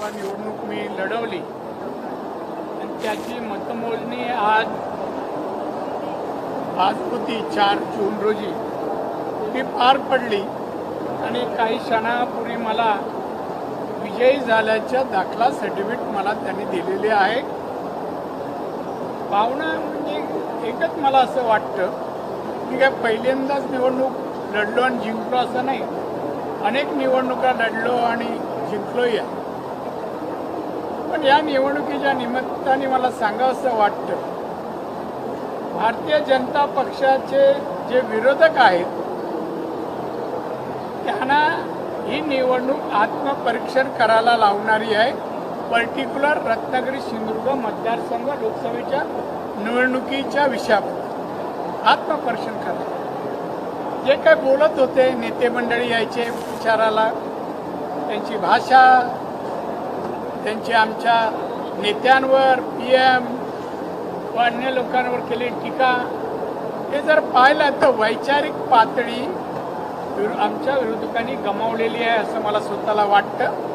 विधानसभा निवडणूक मी लढवली. आणि त्याची मतमोजणी आज आज होती चार जून रोजी. ती पार पडली आणि काही क्षणापूर्वी मला विजयी झाल्याच्या दाखला सर्टिफिकेट मला त्यांनी दिलेले आहे. भावना म्हणजे एकच मला असं वाटतं की काय पहिल्यांदाच निवडणूक लढलो आणि जिंकलो असं नाही. अनेक निवडणुका लढलो आणि जिंकलोही आहे. पण या निवडणुकीच्या निमित्ताने मला सांगावंसं वाटतं भारतीय जनता पक्षाचे जे विरोधक आहेत त्यांना ही निवडणूक आत्मपरीक्षण करायला लावणारी आहे. पर्टिक्युलर रत्नागिरी सिंधुदुर्ग मतदारसंघ लोकसभेच्या निवडणुकीच्या विषयावर आत्मपरीक्षण करा जे काय बोलत होते नेते मंडळी यायचे विचाराला त्यांची भाषा त्यांची आमच्या नेत्यांवर पी एम व अन्य लोकांवर केली टीका. हे जर पाहिलं तर वैचारिक पातळी आमच्या विरोधकांनी गमावलेली आहे असं मला स्वतःला वाटतं.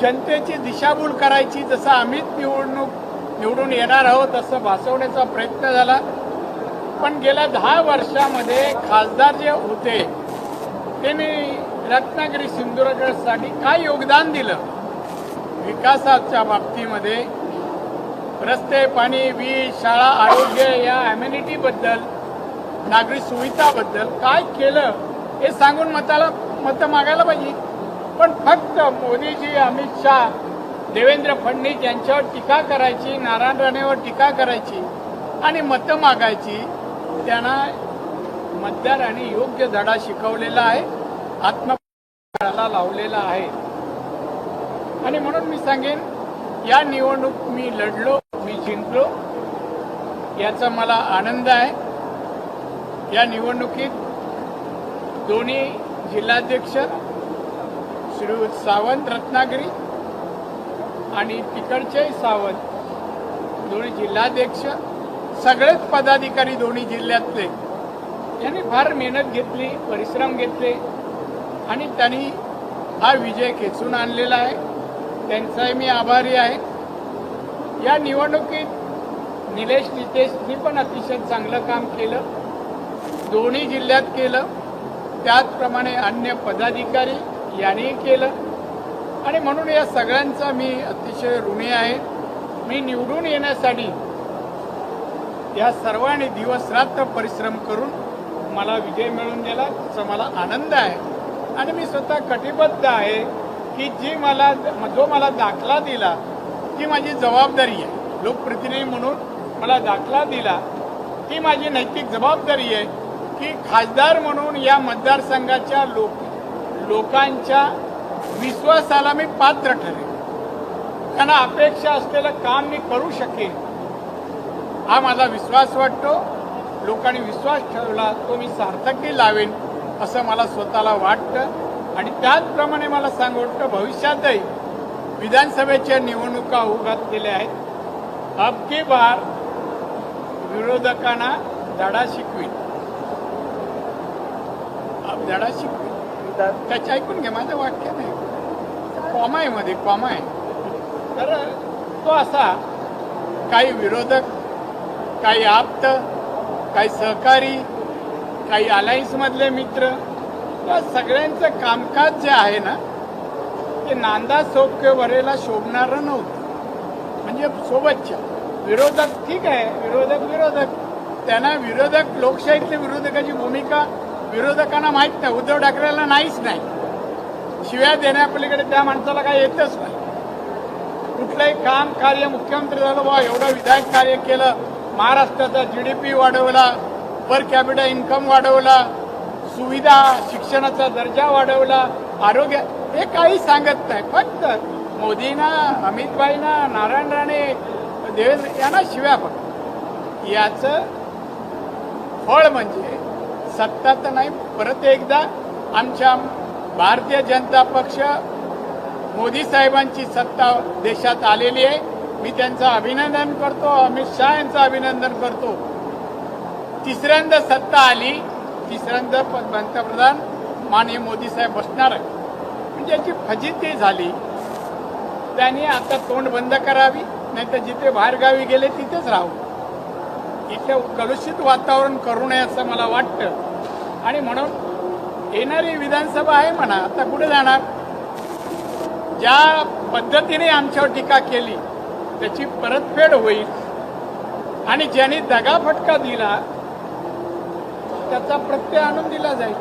जनतेची दिशाभूल करायची जसं आम्हीच निवडणूक निवडून येणार आहोत असं भासवण्याचा प्रयत्न झाला. पण गेल्या दहा वर्षामध्ये खासदार जे होते त्यांनी रत्नागिरी सिंधुदुर्गसाठी काय योगदान दिलं? विकासाच्या बाबतीमध्ये रस्ते पाणी वीज शाळा आरोग्य या अम्युनिटीबद्दल नागरी सुविधाबद्दल काय केलं हे सांगून मताला मतं मागायला पाहिजे. पण फक्त मोदीजी अमित शाह देवेंद्र फडणवीस यांच्यावर टीका करायची नारायण राणेवर टीका करायची आणि मतं मागायची त्यांना मतदारांनी योग्य धडा शिकवलेला आहे आत्मला लावलेला आहे. आणि म्हणून मी सांगेन या निवडणूक मी लढलो मी जिंकलो याचा मला आनंद आहे. या निवडणुकीत दोन्ही जिल्हाध्यक्ष श्री सावंत रत्नागिरी आणि तिकडचे सावंत दोन्ही जिल्हाध्यक्ष सगळेच पदाधिकारी दोन्ही जिल्ह्यातले यांनी फार मेहनत घेतली परिश्रम घेतले आणि त्यांनी हा विजय खेचून आणलेला आहे. त्यांचाही मी आभारी आहे. या निवडणुकीत निलेश नितेशनी पण अतिशय चांगलं काम केलं. दोन्ही जिल्ह्यात केलं. त्याचप्रमाणे अन्य पदाधिकारी यांनी केलं. आणि म्हणून या सगळ्यांचा मी अतिशय ऋणी आहे. मी निवडून येण्यासाठी या सर्वांनी दिवस रात्र परिश्रम करून मला विजय मिळवून दिला त्याचा मला आनंद आहे. आणि मी स्वतः कटिबद्ध आहे. की जी मला जो मला दाखला दिला ती माझी जबाबदारी आहे. लोकप्रतिनिधी म्हणून मला दाखला दिला ती माझी नैतिक जबाबदारी आहे की खासदार म्हणून या मतदारसंघाच्या लोक लोकांच्या विश्वासाला मी पात्र ठरेन. त्यांना अपेक्षा असलेलं काम मी करू शकेन. हा माझा विश्वास वाटतो. लोकांनी विश्वास ठेवला तो मी सार्थकी लावेन असं मला स्वतःला वाटतं. आणि त्याचप्रमाणे मला सांगू वाटतं भविष्यातही विधानसभेच्या निवडणुका होऊ गेल्या आहेत. अबकी बार विरोधकांना धडा शिकवीन. अब धडा शिकवीन. त्याच्या ऐकून घ्या माझं वाक्य नाही. कॉमा आहे मध्ये कॉमा आहे. तर तो असा काही विरोधक काही आप्त काही सहकारी काही अलायन्समधले मित्र या सगळ्यांचं कामकाज जे आहे ना ते नांदा सोबके वरेला शोभणारं नव्हतं. म्हणजे सोबतच्या विरोधक ठीक आहे विरोधक विरोधक. त्यांना विरोधक लोकशाहीतल्या विरोधकाची भूमिका विरोधकांना माहीत नाही उद्धव ठाकरेला नाहीच नाही. शिव्या देण्यापलीकडे त्या माणसाला काही येतच नाही. कुठलंही काम कार्य मुख्यमंत्री झालं बा एवढं विधायक कार्य केलं महाराष्ट्राचा जी डी पी वाढवला पर कॅपिटल इन्कम वाढवला सुविधा शिक्षणाचा दर्जा वाढवला आरोग्य हे काही सांगत नाही. फक्त मोदींना अमितभाईंना नारायण राणे देवेंद्र यांना शिव्या फक्त. याचं फळ म्हणजे सत्ता तर नाही परत एकदा आमच्या भारतीय जनता पक्ष मोदी साहेबांची सत्ता देशात आलेली आहे. मी त्यांचं अभिनंदन करतो अमित शहा यांचं अभिनंदन करतो. तिसऱ्यांदा सत्ता आली तिसऱ्यांदा पंतप्रधान माननीय मोदी साहेब बसणार आहे म्हणजे याची फजिती झाली त्यांनी आता तोंड बंद करावी नाही तर जिथे बाहेरगावी गेले तिथेच राहू इथे कलुषित वातावरण करू नये असं मला वाटतं. आणि म्हणून येणारी विधानसभा आहे म्हणा आता कुठे जाणार? ज्या पद्धतीने आमच्यावर टीका केली त्याची परतफेड होईल. आणि ज्यांनी दगाफटका दिला त्याचा प्रत्यय आणून दिला जाईल.